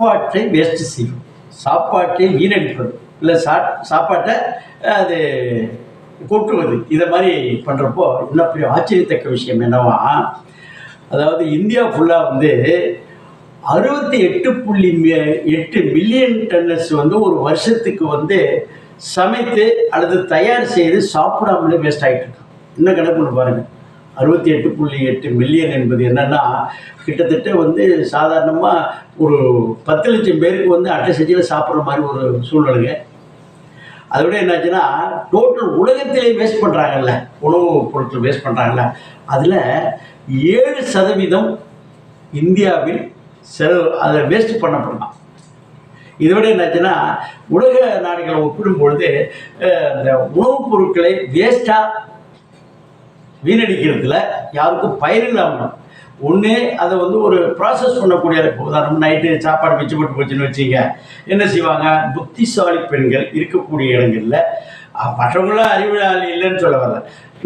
சாப்பாட்டை வேஸ்ட் செய்யும். சாப்பாட்டை வீணடிப்பது. இல்லை சா சாப்பாட்டை அது கொட்டுவது. இதை மாதிரி பண்ணுறப்போ என்ன பெரிய ஆச்சரியத்தக்க விஷயம் என்னவா? அதாவது இந்தியா ஃபுல்லாக வந்து அறுபத்தி எட்டு புள்ளி எட்டு மில்லியன் டன்னஸ் வந்து ஒரு வருஷத்துக்கு வந்து சமைத்து அல்லது தயார் செய்து சாப்பிடாமலே வேஸ்ட் ஆகிட்டு இருக்கோம் என்ன கணக்கு பாருங்கள் அறுபத்தி எட்டு புள்ளி எட்டு மில்லியன் என்பது என்னன்னா கிட்டத்தட்ட வந்து சாதாரணமாக ஒரு பத்து லட்சம் பேருக்கு வந்து அட்டை செஞ்சியில் சாப்பிட்ற மாதிரி ஒரு சூழ்நிலைங்க. அதோட என்னாச்சுன்னா டோட்டல் உலகத்திலே வேஸ்ட் பண்ணுறாங்கல்ல உணவு பொருட்கள் வேஸ்ட் பண்ணுறாங்கல்ல அதில் ஏழு சதவீதம் இந்தியாவில் செலவு அதை வேஸ்ட் பண்ணப்படலாம். இதை விட என்னாச்சுன்னா உலக நாடுகளை ஒப்பிடும் பொழுது இந்த உணவுப் பொருட்களை வேஸ்ட்டாக வீணடிக்கிறதுல யாருக்கும் பயனில்லாமல் ஒன்று அதை வந்து ஒரு ப்ராசஸ் பண்ணக்கூடிய உதாரணம் நைட்டு சாப்பாடு மிச்சப்பட்டு போச்சுன்னு வச்சுங்க. என்ன செய்வாங்க? புத்திசாலி பெண்கள் இருக்கக்கூடிய இடங்களில் மற்றவங்களும் மற்றவங்களாம் இல்லைன்னு சொல்ல வரல.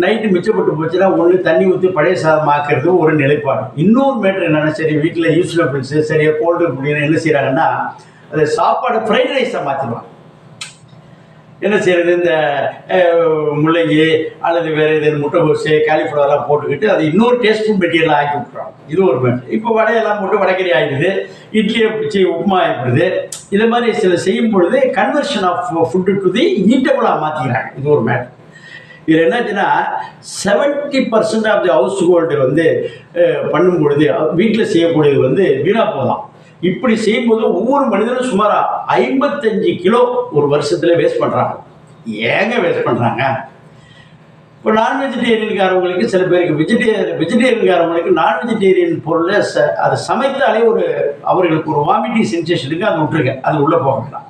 நைட்டு மிச்சப்பட்டு போச்சுன்னா ஒன்று தண்ணி ஊற்றி பழைய சாதம் ஆக்கிறது ஒரு நிலைப்பாடு. இன்னொரு மேட்ரு என்னென்னா சரி வீட்டில் யூஸ்ஃபுல் ஃபில்ஸு சரியாக கோல்டு முடியும் என்ன செய்கிறாங்கன்னா அதை சாப்பாடு ஃப்ரைட் ரைஸாக மாற்றிடுவாங்க என்ன செய்யறது? இந்த முள்ளங்கி அல்லது வேற எது முட்டைகோசு காலிஃப்ளவர்லாம் போட்டுக்கிட்டு அது இன்னொரு டேஸ்ட்ஃபுல் மெட்டீரியல் ஆக்கி விட்டுறோம் இது ஒரு மேட் இப்போ வடையெல்லாம் போட்டு வடக்கறி ஆகிடுது இட்லியை பிடிச்சி உப்புமா ஆகிடுது இதை மாதிரி சில செய்யும் பொழுது conversion of food to the ஈட்டபுளாக மாற்றிக்கிறாங்க இது ஒரு மேட்டர் இதில் என்னாச்சுன்னா seventy percent of the household வந்து பண்ணும் பொழுது வீட்டில் செய்யக்கூடியது வந்து வீணாக தான் இப்படி செய்யும்போது ஒவ்வொரு மனிதனும் சுமார் ஐம்பத்தஞ்சு கிலோ ஒரு வருஷத்தில் வேஸ்ட் பண்ணுறாங்க ஏங்க வேஸ்ட் பண்ணுறாங்க இப்போ நான் வெஜிடேரியன்காரவங்களுக்கு சில பேருக்கு வெஜிடேரியன் வெஜிடேரியன்காரவங்களுக்கு நான் வெஜிடேரியன் பொருளை ச அதை சமைத்தாலே ஒரு அவர்களுக்கு ஒரு வாமிட்டிங் சென்சேஷனுக்கு அது விட்டுருங்க. அது உள்ளே போக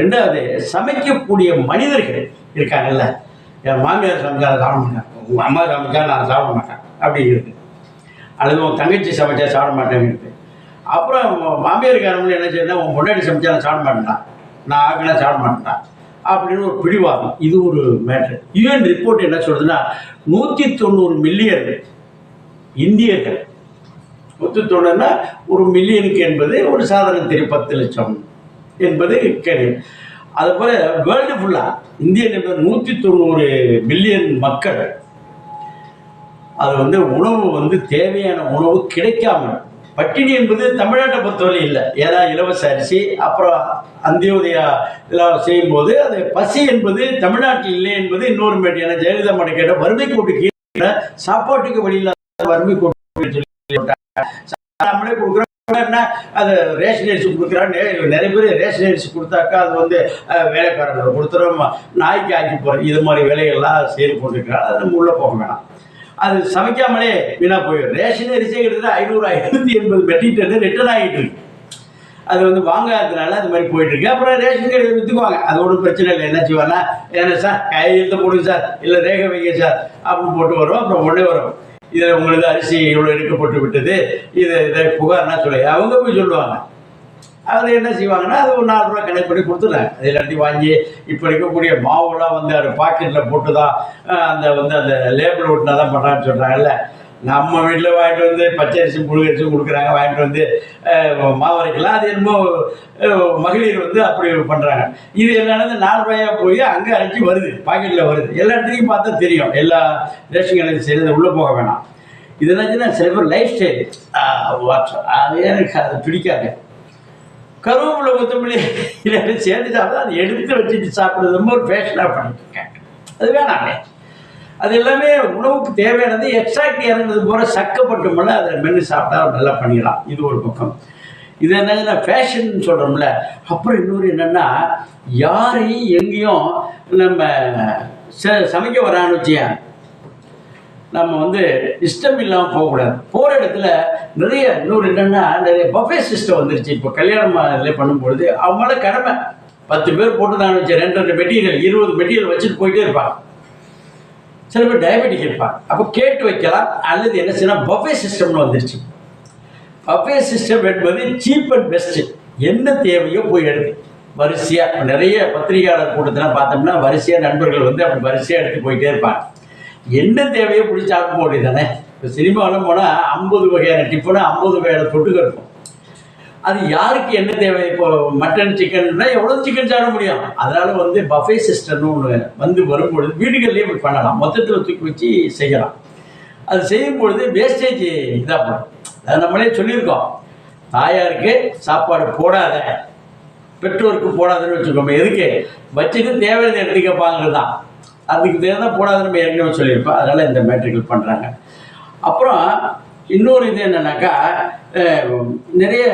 ரெண்டாவது சமைக்கக்கூடிய மனிதர்கள் இருக்காங்கல்ல. என் மாமியார் சமைச்சா சாப்பிட மாட்டேன் உங்கள் அம்மா சமைச்சா நான் சாப்பிட மாட்டேன். அப்படி இருக்கு. அல்லது உன் தங்கச்சி சமைச்சா சாப்பிட மாட்டேங்கிறது அப்புறம் உன் மாமியார்காரங்களும் என்ன செய்யணும் உன் முன்னாடி சமைச்சா நான் சாப்பிட மாட்டேன்டான் நான் ஆகினா சாப்பிட மாட்டேன்டான் அப்படின்னு ஒரு பிடிவாதம். இது ஒரு மேட்ரு யூஎன் ரிப்போர்ட் என்ன சொல்றதுன்னா நூற்றி தொண்ணூறு மில்லியன் இந்தியர்கள். நூற்றி தொண்ணூறுனா ஒரு மில்லியனுக்கு என்பது ஒரு சாதாரண தெரியும் பத்து லட்சம் என்பது கேள்வி. அதுபோல் வேர்ல்டு ஃபுல்லாக இந்தியன் என்பது நூற்றி தொண்ணூறு மில்லியன் மக்கள். அது வந்து உணவு வந்து தேவையான உணவு கிடைக்காம பட்டினி என்பது தமிழ்நாட்டை பொறுத்தவரை இல்லை. ஏன்னா இலவச அரிசி அப்புறம் அந்தியோதயா எல்லாம் செய்யும்போது அது பசி என்பது தமிழ்நாட்டில் இல்லை என்பது இன்னொரு மேட்டு. ஏன்னா ஜெயலலிதா மட்டும் கேட்ட வறுமை கூட்டு கீழே சாப்பாட்டுக்கு வழியில் வறுமை கூட்டு சொல்லி நம்மளே கொடுக்குறோம். என்ன? அது ரேஷன் அரிசி கொடுக்குறான்னு நிறைய பேர் ரேஷன் அரிசி கொடுத்தாக்கா அது வந்து வேலைக்காரர்கள் வேலைக்காரங்களை கொடுத்துறோம். நாய்க்கு ஆக்கி போகிறோம் இது மாதிரி வேலைகள்லாம் செய்து கொண்டிருக்கிறாங்க. அது நம்ம உள்ளே போக வேணாம். அது சமைக்காமலே வீணா போயிடும். ரேஷன் அரிசி கிட்டத்தட்ட ஐநூறு ஐநூற்றி எண்பது மெட்ரிக் டன் ரிட்டர்ன் ஆகிட்டு இருக்கு. அது வந்து வாங்காததுனால அது மாதிரி போயிட்டு இருக்கு. அப்புறம் ரேஷன் கடையில் விற்றுக்குவாங்க அது ஒன்றும் பிரச்சனை இல்லை. என்ன செய்வாங்கன்னா ஏன்னா சார் கையெழுத்து போடுங்க சார். இல்லை ரேகை வைங்க சார். அப்படின்னு போட்டு வரும். அப்புறம் உடனே வரும். இதில் உங்களுக்கு அரிசி இவ்வளோ எடுக்கப்பட்டு விட்டது. இதை இதை புகார்னா சொல்லி அவங்க போய் சொல்லுவாங்க. அது என்ன செய்வாங்கன்னா அது ஒரு நாலு ரூபா கணக்கு பண்ணி கொடுத்துட்றாங்க அது எல்லாத்தையும் வாங்கி இப்போ இருக்கக்கூடிய மாவுலாம் வந்து அது பாக்கெட்டில் போட்டு தான் அந்த வந்து அந்த லேபிள் ஒட்டினா தான் பண்ணுறான்னு சொல்கிறாங்கல்ல நம்ம வீட்டில் வாங்கிட்டு வந்து பச்சை அரிசி புழுங்கரிசி கொடுக்குறாங்க வாங்கிட்டு வந்து அஹ், மாவு அது என்னமோ மகளிர் வந்து அப்படி பண்ணுறாங்க இது என்னன்னா நாலு ரூபாயாக போய் அங்கே அரைச்சி வருது பாக்கெட்டில் வருது. எல்லா இடத்துலையும் பார்த்தா தெரியும். எல்லா ரேஷன் கடையில் செய்கிறது உள்ளே போக வேணாம். இதெல்லாம் சில பேர் லைஃப் ஸ்டைல் அது எனக்கு அது பிடிக்காது. கருவேப்பிலை கொத்தமல்லி இதெல்லாம் சேர்த்து சாப்பிட்டா அதை எடுத்து வச்சுட்டு சாப்பிட்றது ரொம்ப ஒரு ஃபேஷனாக பண்ணிட்டு இருக்காங்க அது வேணாமே. அது எல்லாமே உணவுக்கு தேவையானது எக்ஸ்ட்ராக்ட் இறங்குறது போகிற சக்கப்பட்டோம்ல அதை மென்று சாப்பிட்டா நல்லா பண்ணிடலாம். இது ஒரு பக்கம். இது என்னன்னா ஃபேஷன் சொல்கிறோம்ல அப்புறம் இன்னொரு என்னென்னா யாரையும் எங்கேயும் நம்ம ச சமைக்க வரான்னு வச்சேன் நம்ம வந்து இஷ்டம் இல்லாமல் போகக்கூடாது. போகிற இடத்துல நிறைய இன்னொரு என்னென்னா நிறைய பஃபே சிஸ்டம் வந்துருச்சு. இப்போ கல்யாணம் இதில் பண்ணும்பொழுது அவங்கள கடமை. பத்து பேர் போட்டுதான் வச்சு ரெண்டு ரெண்டு மெட்டீரியல் இருபது மெட்டீரியல் வச்சுட்டு போயிட்டே இருப்பாங்க. சில பேர் டயபெட்டிக் இருப்பாங்க. அப்போ கேட்டு வைக்கலாம். அல்லது என்ன செய்யலாம்? பஃபே சிஸ்டம்னு வந்துருச்சு. பஃபே சிஸ்டம் என்பது சீப் அண்ட் பெஸ்ட்டு என்ன தேவையோ போய் எடுத்து. வரிசையாக நிறைய பத்திரிகையாளர் கூட்டத்தில் பார்த்தோம்னா வரிசையாக நண்பர்கள் வந்து அப்படி வரிசையாக எடுத்து போயிட்டே இருப்பாங்க. என்ன தேவையோ பிடிச்சி சாப்பிட போகிறது தானே இப்போ சினிமாவில் போனால் ஐம்பது வகையான டிஃபனு ஐம்பது வகையான தொட்டுக்க இருக்கும். அது யாருக்கு என்ன தேவை? இப்போ மட்டன் சிக்கன்னா எவ்வளோ சிக்கன் சாப்பிட முடியும்? அதனால வந்து பஃபே சிஸ்டம்னு ஒன்று வந்து வரும்பொழுது வீடுகள்லேயே இப்படி பண்ணலாம். மொத்தத்தில் தூக்கி வச்சு செய்யலாம். அது செய்யும் பொழுது வேஸ்டேஜ் இதாக போடும் அதை நம்மளே சொல்லியிருக்கோம். தாயாருக்கு சாப்பாடு போடாத. பெற்றோருக்கு போடாதுன்னு வச்சுக்கோங்க எதுக்கு? வச்சுட்டு தேவையான எடுத்துக்கப்பாங்கிறது தான் அதுக்கு தேவை போடாது நம்ம ஏற்கனவே சொல்லியிருப்போம். அதனால் இந்த மேட்ரிக்கல் பண்ணுறாங்க அப்புறம் இன்னொரு இது என்னன்னாக்கா நிறைய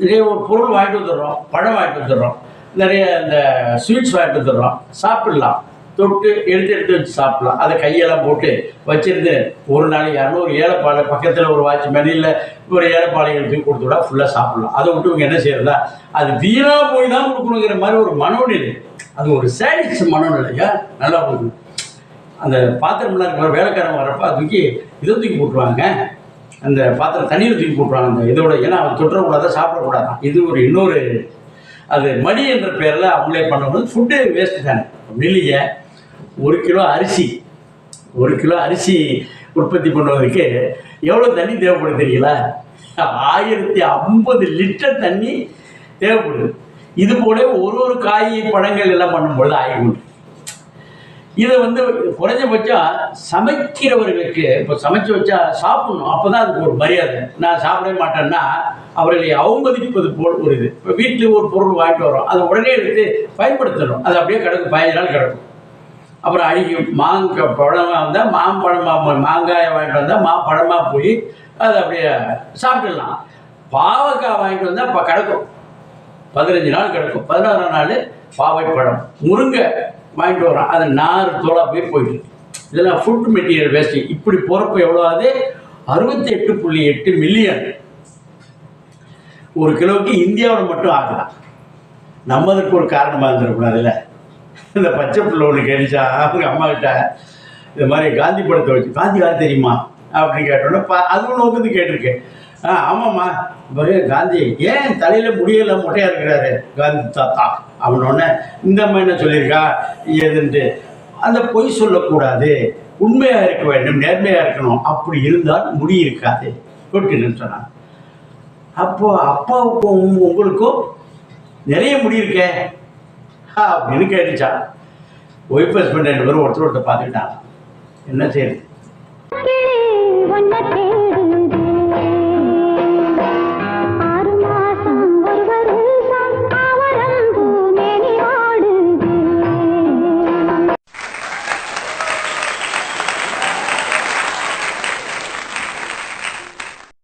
நிறைய ஒரு பொருள் வாங்கிட்டு வந்துடுறோம். பழம் வாங்கிட்டு வந்துடுறோம். நிறைய இந்த ஸ்வீட்ஸ் வாங்கிட்டு வந்துடுறோம். சாப்பிடலாம். தொட்டு எடுத்து எடுத்து வச்சு சாப்பிடலாம். அதை கையெல்லாம் போட்டு வச்சிருந்து ஒரு நாளைக்கு இரநூறு ஏழைப்பாலை பக்கத்தில் ஒரு வாட்ச்மேன் இல்லை ஒரு ஏழைப்பாலை எடுத்து கொடுத்து விட ஃபுல்லாக சாப்பிடலாம். அதை விட்டு இவங்க என்ன செய்யறதா அது வீணாக போய் தான் கொடுக்கணுங்கிற மாதிரி ஒரு மனோநிலை. அது ஒரு சேடிக்ஸ் மனநிலையா நல்லா கொடுக்கணும் அந்த பாத்திரம்லாம் இருக்கிற வேலைக்காரங்க வரப்ப தூக்கி இதை தூக்கி போட்டுருவாங்க. அந்த பாத்திரம் தண்ணியில் தூக்கி போட்டுருவாங்க. அந்த இதோட ஏன்னா அவன் தொட்டக்கூடாதா சாப்பிடக்கூடாதான் இது ஒரு இன்னொரு அது மணி என்ற பேரில் அவங்களே பண்ணும்போது ஃபுட்டு வேஸ்ட்டு தானே. அப்படி இல்லையே ஒரு கிலோ அரிசி ஒரு கிலோ அரிசி உற்பத்தி பண்ணுவதற்கு எவ்வளோ தண்ணி தேவைப்படுது தெரியுங்களா? ஆயிரத்தி ஐம்பது லிட்டர் தண்ணி தேவைப்படுது. இது போல ஒரு ஒரு காய் பழங்கள் எல்லாம் பண்ணும்பொழுது ஆகிக்கொண்டு இதை வந்து குறைஞ்சபட்சம் சமைக்கிறவர்களுக்கு இப்போ சமைச்சு வச்சா சாப்பிடணும். அப்போ தான் அதுக்கு ஒரு மரியாதை. நான் சாப்பிடவே மாட்டேன்னா அவர்களை அவமதிப்பது போல் ஒரு இது. இப்போ வீட்டில் ஒரு பொருள் வாங்கிட்டு வரோம் அதை உடனே எடுத்து பயன்படுத்தணும். அது அப்படியே கிடக்கும். பதினஞ்சு நாள் கிடக்கும். அப்புறம் அழுகி மாங்காய் பழமாக வந்தால் மாம்பழமாக மாங்காயை வாங்கிட்டு வந்தால் மாம்பழமாக போய் அதை அப்படியே சாப்பிட்டுடலாம். பாவக்காய் வாங்கிட்டு வந்தால் இப்போ கிடக்கும். பதினஞ்சு நாள் கிடக்கும். பதினாறாம் நாள் பாவை பழம் முருங்கை வாங்கிட்டு வரோம் அது நாறு தோலா போய் போயிட்டு இதெல்லாம் ஃபுட் மெட்டீரியல் வேஸ்ட் இப்படி போகிறப்ப எவ்வளோ ஆகுது அறுபத்தி எட்டு புள்ளி எட்டு மில்லியன் ஒரு கிலோவுக்கு இந்தியாவில் மட்டும் ஆகலாம் நம்மதுக்கு ஒரு காரணமாக இருந்துடக்கூடாதுல்ல இந்த பச்சை பிள்ளை ஒன்று கேட்டுச்சா? அவங்க அம்மா கிட்ட இந்த மாதிரி காந்தி படத்தை வச்சு காந்தி யார் தெரியுமா? அப்படின்னு கேட்டோன்னே பா ஒன்று நோக்கத்து கேட்டிருக்கேன். ஆ ஆமாம்மா. பாரு காந்தி. ஏன் தலையில் முடியல மொட்டையாக இருக்கிறாரு? காந்தி தாத்தா. அவனோடனே இந்த அம்மா என்ன சொல்லியிருக்கா? ஏதுன்ட்டு அந்த பொய் சொல்லக்கூடாது. உண்மையாக இருக்க வேண்டும் நேர்மையாக இருக்கணும். அப்படி இருந்தால் முடி இருக்காது. கொட்டுன்னு சொன்னாங்க. அப்போ அப்பாவுக்கும் உங்களுக்கும் நிறைய முடி இருக்கே அப்படின்னு கேட்டுச்சா. ஒய்ஃப் ஹஸ்பண்ட் ரெண்டு பேரும் ஒருத்தர் ஒருத்தர் பார்த்துக்கிட்டாங்க. என்ன செய்யுது